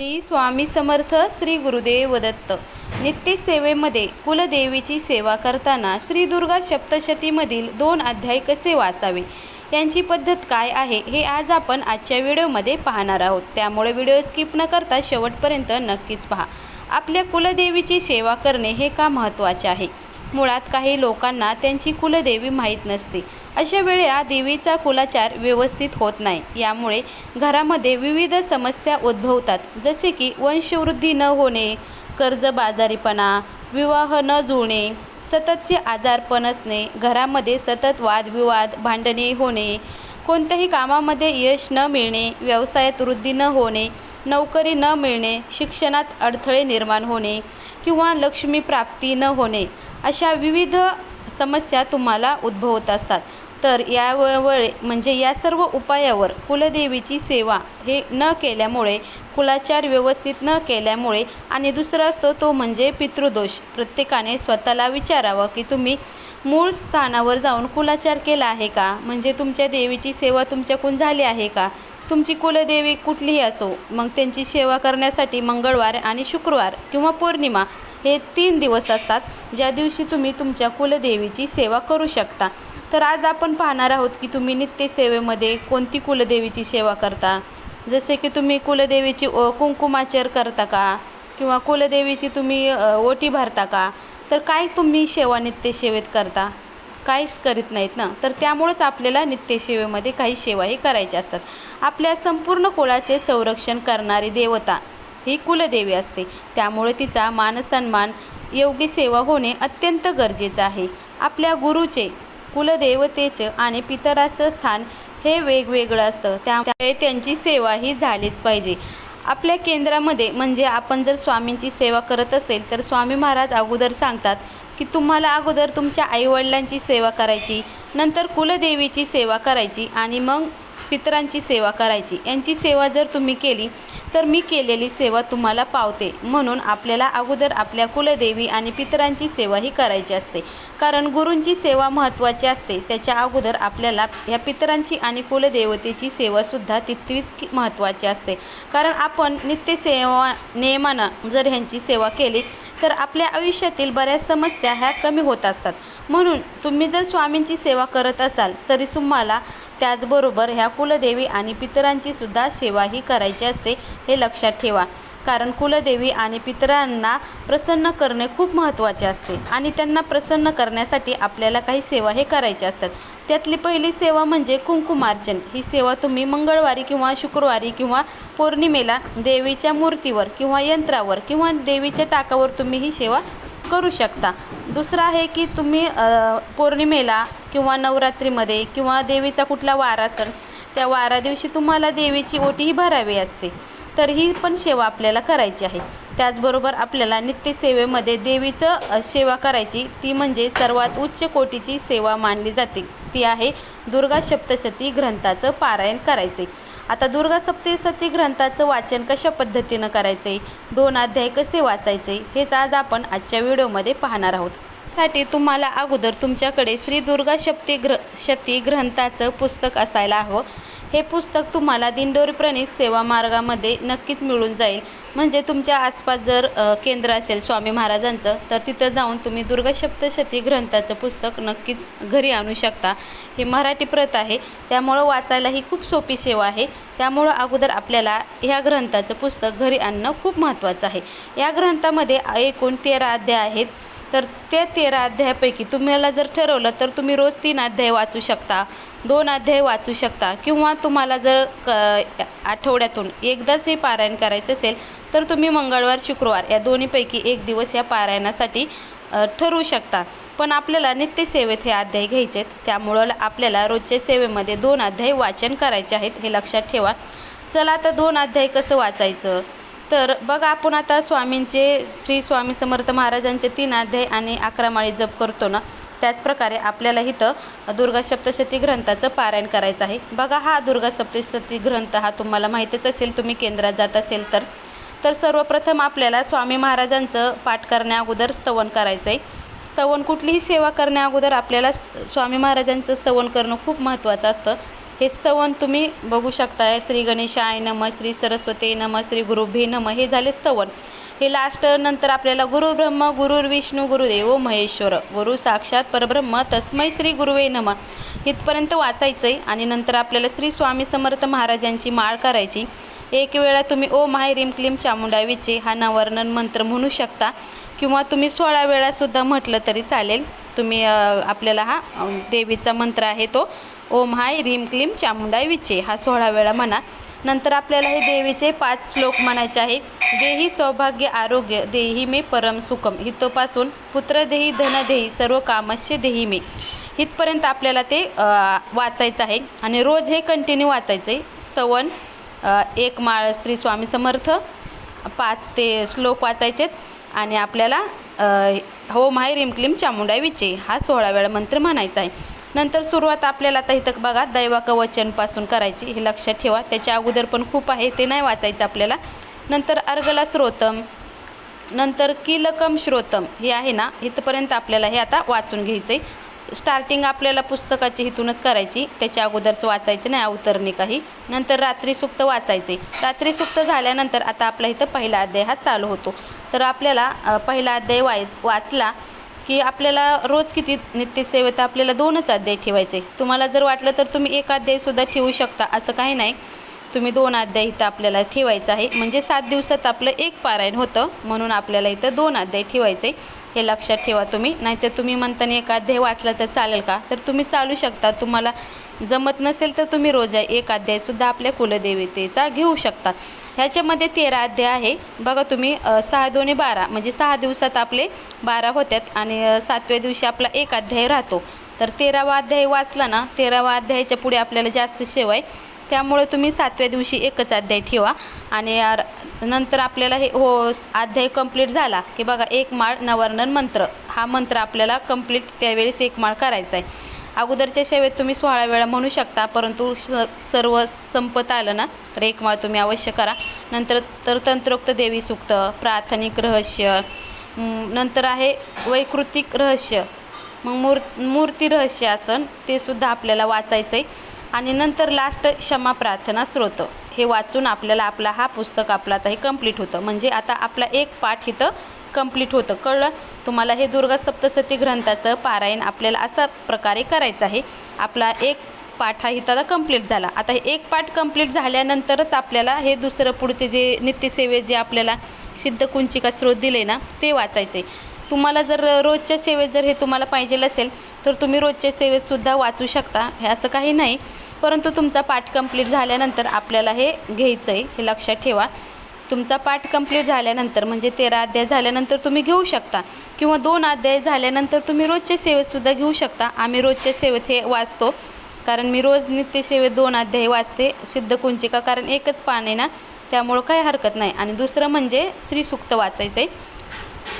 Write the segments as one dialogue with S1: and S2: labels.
S1: श्री स्वामी समर्थ श्री गुरुदेव दत्त. नित्यसेवेमध्ये कुलदेवीची सेवा करताना श्री दुर्गा सप्तशतीमधील दोन अध्याय कसे वाचावे? यांची पद्धत काय आहे? हे आज आपण आजच्या व्हिडिओमध्ये पाहणार आहोत. त्यामुळे व्हिडिओ स्किप न करता शेवटपर्यंत नक्कीच पहा. आपल्या कुलदेवीची सेवा करणे हे का महत्त्वाचे आहे? मुळात काही लोकांना त्यांची कुलदेवी माहीत नसते. अशा वेळेला देवीचा कुलाचार व्यवस्थित होत नाही. यामुळे घरामध्ये विविध समस्या उद्भवतात. जसे की वंशवृद्धी न होणे कर्जबाजारीपणा विवाह न जुळणे सततचे आजारपण असणे घरामध्ये सतत वादविवाद भांडणे होणे कोणत्याही कामामध्ये यश न मिळणे व्यवसायात वृद्धी न होणे नोकरी न मिळणे शिक्षणात अडथळे निर्माण होणे किंवा लक्ष्मी प्राप्ती न होणे अशा विविध समस्या तुम्हाला उद्भवत असतात. तर यावर म्हणजे या सर्व उपायावर कुलदेवीची सेवा हे न केल्यामुळे कुलाचार व्यवस्थित न केल्यामुळे आणि दुसरा असतो तो म्हणजे पितृदोष. प्रत्येकाने स्वतःला विचारावं की तुम्ही मूळ स्थानावर जाऊन कुलाचार केला आहे का? म्हणजे तुमच्या देवीची सेवा तुमच्याकडून झाली आहे का? तुमची कुलदेवी कुठलीही असो मग त्यांची सेवा करण्यासाठी मंगळवार आणि शुक्रवार किंवा पौर्णिमा हे तीन दिवस असतात ज्या दिवशी तुम्ही तुमच्या कुलदेवीची सेवा करू शकता. तर आज आपण पाहणार आहोत की तुम्ही नित्यसेवेमध्ये कोणती कुलदेवीची सेवा करता? जसे की तुम्ही कुलदेवीची कुंकुमाचर करता का? किंवा कुलदेवीची तुम्ही ओटी भरता का? तर काय तुम्ही सेवा नित्यसेवेत करता? काहीच करीत नाहीत ना? तर त्यामुळंच आपल्याला नित्यसेवेमध्ये काही सेवाही करायच्या असतात. आपल्या संपूर्ण कुळाचे संरक्षण करणारी देवता ही कुलदेवी असते. त्यामुळे तिचा मानसन्मान योग्य सेवा होणे अत्यंत गरजेचं आहे. आपल्या गुरुचे कुलदेवतेचं आणि पितराचं स्थान हे वेगवेगळं असतं. त्यामुळे त्यांची सेवा ही झालीच पाहिजे. आपल्या केंद्रामध्ये म्हणजे आपण जर स्वामींची सेवा करत असेल तर स्वामी महाराज अगोदर सांगतात की तुम्हाला अगोदर तुमच्या आईवडिलांची सेवा करायची नंतर कुलदेवीची सेवा करायची आणि मग पितरांची सेवा करायची. यांची सेवा जर तुम्ही केली तर मी केलेली सेवा तुम्हाला पावते. म्हणून आपल्याला अगोदर आपल्या कुलदेवी आणि पितरांची सेवा ही करायची असते. कारण गुरूंची सेवा महत्त्वाची असते. त्याच्या अगोदर आपल्याला या पितरांची आणि कुलदेवतेची सेवासुद्धा तितकीच महत्त्वाची असते. कारण आपण नित्यसेवा नियमानं जर ह्यांची सेवा केली तर आपल्या आयुष्यातील बऱ्याच समस्या ह्या कमी होत असतात. म्हणून तुम्ही जर स्वामींची सेवा करत असाल तरी तुम्हाला त्याचबरोबर ह्या कुलदेवी आणि पितरांची सुद्धा सेवा ही करायची असते हे लक्षात ठेवा. कारण कुलदेवी आणि पितरांना प्रसन्न करणे खूप महत्त्वाचे असते आणि त्यांना प्रसन्न करण्यासाठी आपल्याला काही सेवा हे करायच्या असतात. त्यातली पहिली सेवा म्हणजे कुंकुमार्चन. ही सेवा तुम्ही मंगळवारी किंवा शुक्रवारी किंवा पौर्णिमेला देवीच्या मूर्तीवर किंवा यंत्रावर किंवा देवीच्या टाकावर तुम्ही ही सेवा करू शकता. दुसरं आहे की तुम्ही पौर्णिमेला किंवा नवरात्रीमध्ये किंवा देवीचा कुठला वार असेल त्या वारा दिवशी तुम्हाला देवीची ओटीही भरावी असते. तर ही पण सेवा आपल्याला करायची आहे. त्याचबरोबर आपल्याला नित्यसेवेमध्ये देवीचं सेवा करायची ती म्हणजे सर्वात उच्च कोटीची सेवा मानली जाते. ती आहे दुर्गा सप्तशती ग्रंथाचं पारायण करायचे. आता दुर्गा सप्तशती ग्रंथाचं वाचन कशा पद्धतीनं करायचे? दोन अध्याय कसे वाचायचे? हेच आज आपण आजच्या व्हिडिओमध्ये पाहणार आहोत. साठी तुम्हाला अगोदर तुमच्याकडे श्री दुर्गा शक्ती ग्र शती ग्रंथाचं पुस्तक असायला हवं. हे पुस्तक तुम्हाला दिंडोरी प्रणित सेवा मार्गामध्ये नक्कीच मिळून जाईल. म्हणजे तुमच्या आसपास जर केंद्र असेल स्वामी महाराजांचं तर तिथं जाऊन तुम्ही दुर्गा सप्तशती ग्रंथाचं पुस्तक नक्कीच घरी आणू शकता. ही मराठी प्रत आहे. त्यामुळं वाचायला ही खूप सोपी सेवा आहे. त्यामुळं अगोदर आपल्याला ह्या ग्रंथाचं पुस्तक घरी आणणं खूप महत्त्वाचं आहे. या ग्रंथामध्ये एकूण तेरा अध्याय आहेत. तर त्या तेरा अध्यायापैकी तुम्हाला जर ठरवलं तर तुम्ही रोज तीन अध्याय वाचू शकता दोन अध्याय वाचू शकता किंवा तुम्हाला जर क आठवड्यातून एकदाच हे पारायण करायचं असेल तर तुम्ही मंगळवार शुक्रवार या दोन्हीपैकी एक दिवस या पारायणासाठी ठरवू शकता. पण आपल्याला नित्यसेवेत हे अध्याय घ्यायचे आहेत. त्यामुळं आपल्याला रोजच्या सेवेमध्ये दोन अध्याय वाचन करायचे आहेत हे लक्षात ठेवा. चला आता दोन अध्याय कसं वाचायचं? तर बघा आपण आता स्वामींचे श्री स्वामी समर्थ महाराजांचे तीन अध्याय आणि अकरा माळी जप करतो ना त्याचप्रकारे आपल्याला इथं दुर्गा सप्तशती ग्रंथाचं पारायण करायचं आहे. बघा हा दुर्गा सप्तशती ग्रंथ हा तुम्हाला माहितीच असेल तुम्ही केंद्रात जात असेल तर. तर सर्वप्रथम आपल्याला स्वामी महाराजांचं पाठ करण्या अगोदर स्तवन करायचं आहे स्तवन कुठलीही सेवा करण्या अगोदर आपल्याला स्वामी महाराजांचं स्तवन करणं खूप महत्त्वाचं असतं. हे स्तवन तुम्ही बघू शकताय. श्री गणेशाय नम श्री सरस्वती नम श्री गुरुभे नम. हे झाले स्तवन. हे लास्ट नंतर आपल्याला गुरु ब्रह्म गुरुर्विष्णू गुरुदेव महेश्वर. गुरु साक्षात परब्रह्म तस्मै श्री गुरुवे नम. इथपर्यंत वाचायचं आहे आणि नंतर आपल्याला श्री स्वामी समर्थ महाराजांची माळ करायची. एक वेळा तुम्ही ओ माय रिम क्लीम चामुंडावीचे हा नवर्णन मंत्र म्हणू शकता किंवा तुम्ही सोळा वेळासुद्धा म्हटलं तरी चालेल. तुम्ही आपल्याला हा देवीचा मंत्र आहे तो ओम हाय रीम क्लीम चामुंडाय विचे हा सोळा वेळा म्हणा. नंतर आपल्याला हे देवीचे पाच श्लोक म्हणायचे आहे. देही सौभाग्य आरोग्य देही मे परम सुखम हितोपासून पुत्र देही धन देही सर्व कामस्य देही मे. इथपर्यंत आपल्याला ते वाचायचं आहे. आणि रोज हे कंटिन्यू वाचायचं आहे स्तवन एक माळ श्री स्वामी समर्थ पाच ते श्लोक वाचायचेत. आणि आपल्याला हो माय रिमक्लीम चामुंडा विचे हा सोळा वेळा मंत्र म्हणायचा आहे. नंतर सुरुवात आपल्याला आता इथं बघा दैवाकवचनपासून करायची हे लक्षात ठेवा. त्याच्या अगोदर पण खूप आहे ते नाही वाचायचं आपल्याला. नंतर अर्गला स्रोतम नंतर किलकम श्रोतम हे आहे ना इथपर्यंत आपल्याला हे आता वाचून घ्यायचं आहे स्टार्टिंग आपल्याला पुस्तकाची इथूनच करायची. त्याच्या अगोदरचं वाचायचं नाही अवतरणी काही. नंतर रात्री सुक्त वाचायचे. रात्री सुक्त झाल्यानंतर आता आपला इथं पहिला अध्याय हा चालू होतो. तर आपल्याला पहिला अध्याय वाय वाचला की आपल्याला रोज किती नित्यसेवेत आपल्याला दोनच अध्याय ठेवायचे. तुम्हाला जर वाटलं तर तुम्ही एक अध्यायसुद्धा ठेवू शकता. असं काही नाही. तुम्ही दोन अध्याय इथं आपल्याला ठेवायचं आहे. म्हणजे सात दिवसात आपलं एक पारायण होतं. म्हणून आपल्याला इथं दोन अध्याय ठेवायचे. हे लक्षात ठेवा तुम्ही. नाहीतर तुम्ही म्हणताना एक अध्याय वाचला तर चालेल का? तर तुम्ही चालू शकता. तुम्हाला जमत नसेल तर तुम्ही रोज एक अध्यायसुद्धा आपल्या कुलदेवतेचा घेऊ शकता. ह्याच्यामध्ये तेरा अध्याय आहे. बघा तुम्ही सहा दोन्ही बारा म्हणजे सहा दिवसात आपले बारा होत्यात आणि सातव्या दिवशी आपला एक अध्याय राहतो. तर तेरावा अध्याय वाचला ना तेरावा अध्यायाच्या पुढे आपल्याला जास्त शेवाय त्यामुळे तुम्ही सातव्या दिवशी एकच अध्याय ठेवा. आणि नंतर आपल्याला हे हो अध्याय कंप्लीट झाला की बघा एक माळ नवर्णन मंत्र. हा मंत्र आपल्याला कंप्लीट त्यावेळेस एक माळ करायचा आहे अगोदरच्या सेवेत तुम्ही सोळा वेळा म्हणू शकता परंतु स सर्व संपत आलं ना तर एक माळ तुम्ही अवश्य करा. नंतर तर तंत्रोक्त देवी सुक्त प्राथमिक रहस्य नंतर आहे वैकृतिक रहस्य. मग मूर मूर्ती रहस्य आसन ते सुद्धा आपल्याला वाचायचं आहे आणि नंतर लास्ट क्षमा प्रार्थना स्रोत. हे वाचून आपल्याला आपला हा पुस्तक आपला आता हे कंप्लीट होतं. म्हणजे आता आपला एक पाठ इथं कंप्लीट होतं. कळलं? तुम्हाला हे दुर्गा सप्तसती ग्रंथाचं पारायण आपल्याला असा प्रकारे करायचं आहे. आपला एक पाठ हा इथं आता कंप्लीट झाला. आता हे एक पाठ कंप्लीट झाल्यानंतरच आपल्याला हे दुसरं पुढचे जे नित्यसेवे जे आपल्याला सिद्ध कुंचिका स्रोत दिले ना ते वाचायचे तुम्हाला जर रोजच्या सेवेत जर हे तुम्हाला पाहिजे असेल तर तुम्ही रोजच्या सेवेतसुद्धा वाचू शकता. हे असं काही नाही. परंतु तुमचा पाठ कंप्लीट झाल्यानंतर आपल्याला हे घ्यायचं आहे हे लक्षात ठेवा. तुमचा पाठ कंप्लीट झाल्यानंतर म्हणजे तेरा अध्याय झाल्यानंतर तुम्ही घेऊ शकता किंवा दोन अध्याय झाल्यानंतर तुम्ही रोजच्या सेवेतसुद्धा घेऊ शकता. आम्ही रोजच्या सेवेत हे वाचतो कारण मी रोज नित्यसेवेत दोन अध्याय वाचते. सिद्ध कुंचिका कारण एकच पान आहे ना त्यामुळं काही हरकत नाही. आणि दुसरं म्हणजे श्रीसुक्त वाचायचं आहे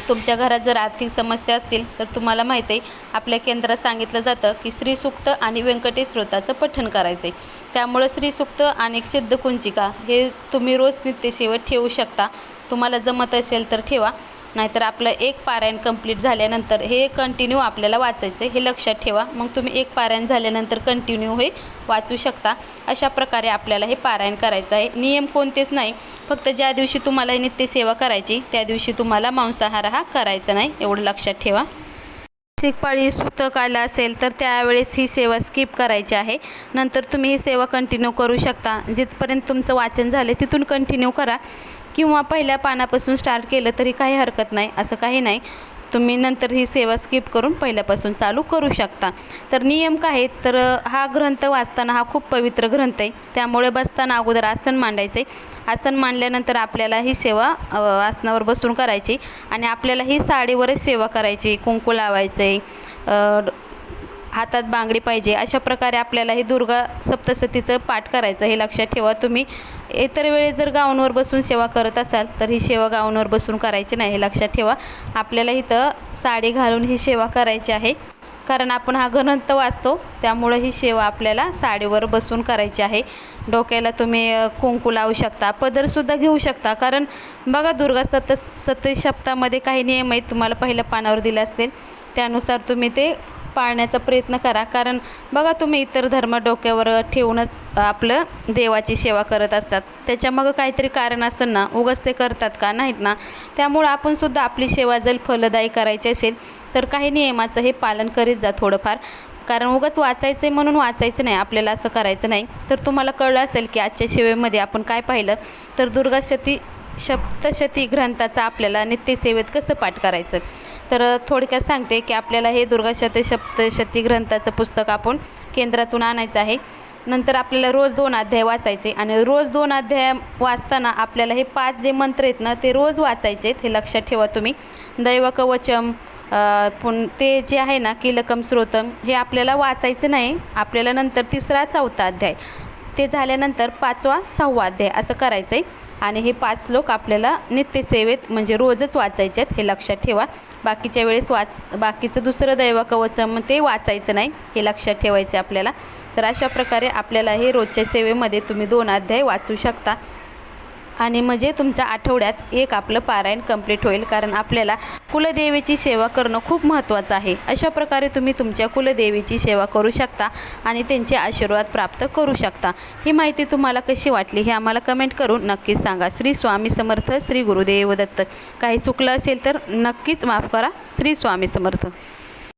S1: तुमच्या घरात जर आर्थिक समस्या असतील तर तुम्हाला माहीत आहे आपल्या केंद्रात सांगितलं जातं की श्रीसुक्त आणि व्यंकटेश स्रोताचं पठण करायचं आहे त्यामुळं श्रीसुक्त आणि सिद्ध कुंचिका हे तुम्ही रोज नित्यसेवत ठेवू शकता. तुम्हाला जमत असेल तर ठेवा. नाहीतर आपलं एक पारायण कंप्लीट झाल्यानंतर हे कंटिन्यू आपल्याला वाचायचं आहे हे लक्षात ठेवा. मग तुम्ही एक पारायण झाल्यानंतर कंटिन्यू हे वाचू शकता. अशा प्रकारे आपल्याला हे पारायण करायचं आहे. नियम कोणतेच नाही. फक्त ज्या दिवशी तुम्हाला नित्यसेवा करायची त्या दिवशी तुम्हाला मांसाहार हा करायचा नाही. एवढं लक्षात ठेवा. मासिक पाळी सुतक आलं असेल तर त्यावेळेस ही सेवा स्किप करायची आहे. नंतर तुम्ही ही सेवा कंटिन्यू करू शकता. जिथपर्यंत तुमचं वाचन झालं तिथून कंटिन्यू करा. किंवा पहिल्या पानापासून स्टार्ट केलं तरी काही हरकत नाही असं काही नाही. तुम्ही नंतर ही सेवा स्किप करून पहिल्यापासून चालू करू शकता. तर नियम काय आहेत? तर हा ग्रंथ वाचताना हा खूप पवित्र ग्रंथ आहे. त्यामुळे बसताना अगोदर आसन मांडायचे. आसन मांडल्यानंतर आपल्याला ही सेवा आसनावर बसून करायची आणि आपल्याला ही साडीवरच सेवा करायची. कुंकू लावायचे आहे हातात बांगडी पाहिजे अशा प्रकारे आपल्याला हे दुर्गा सप्तसतीचं पाठ करायचं हे लक्षात ठेवा. तुम्ही इतर वेळेस जर गाऊनवर बसून सेवा करत असाल तर ही सेवा गाऊनवर बसून करायची नाही हे लक्षात ठेवा. आपल्याला इथं साडी घालून ही सेवा करायची आहे. कारण आपण हा ग्रंथ वाचतो त्यामुळं ही सेवा आपल्याला साडीवर बसून करायची आहे. डोक्याला तुम्ही कुंकू लावू शकता पदरसुद्धा घेऊ शकता. कारण बघा दुर्गा सत सत सप्तामध्ये काही नियम आहेत तुम्हाला पहिल्या पानावर दिले असतील. त्यानुसार तुम्ही ते पाळण्याचा प्रयत्न करा. कारण बघा तुम्ही इतर धर्म डोक्यावर ठेवूनच आपलं देवाची सेवा करत असतात. त्याच्यामागं काहीतरी कारण असतं ना उगाच ते करतात का? नाहीत ना. त्यामुळं आपण सुद्धा आपली सेवा जर फलदायी करायची असेल तर काही नियमाचं हे पालन करीत जा थोडंफार. कारण उगाच वाचायचं आहे म्हणून वाचायचं नाही आपल्याला असं करायचं नाही. तर तुम्हाला कळलं असेल की आजच्या सेवेमध्ये आपण काय पाहिलं तर दुर्गाशती सप्तशती ग्रंथाचा आपल्याला नित्यसेवेत कसं पाठ करायचं? तर थोडक्यात सांगते की आपल्याला हे दुर्गाशत सप्तशती ग्रंथाचं पुस्तक आपण केंद्रातून आणायचं आहे. नंतर आपल्याला रोज दोन अध्याय वाचायचे आणि रोज दोन अध्याय वाचताना आपल्याला हे पाच जे मंत्र आहेत ना ते रोज वाचायचे आहेत हे लक्षात ठेवा तुम्ही. दैव कवचम पण ते जे आहे ना किलकम स्रोतम हे आपल्याला वाचायचं नाही. आपल्याला नंतर तिसरा चौथा अध्याय ते झाल्यानंतर पाचवा सहावा अध्याय असं करायचं आहे आणि हे पाच श्लोक आपल्याला नित्यसेवेत म्हणजे रोजच वाचायचे आहेत हे लक्षात ठेवा. बाकीच्या वेळेस वाच बाकीचं दुसरं दैव मग ते वाचायचं नाही हे लक्षात ठेवायचं आहे आपल्याला. तर अशा प्रकारे आपल्याला हे रोजच्या सेवेमध्ये तुम्ही दोन अध्याय वाचू शकता. आणि म्हणजे तुमच्या आठवड्यात एक आपलं पारायण कंप्लीट होईल कारण आपल्याला कुलदेवीची सेवा करणं खूप महत्त्वाचं आहे. अशा प्रकारे तुम्ही तुमच्या कुलदेवीची सेवा करू शकता आणि त्यांचे आशीर्वाद प्राप्त करू शकता. ही माहिती तुम्हाला कशी वाटली हे आम्हाला कमेंट करून नक्कीच सांगा. श्री स्वामी समर्थ श्री गुरुदेव दत्त. काही चुकलं असेल तर नक्कीच माफ करा. श्री स्वामी समर्थ.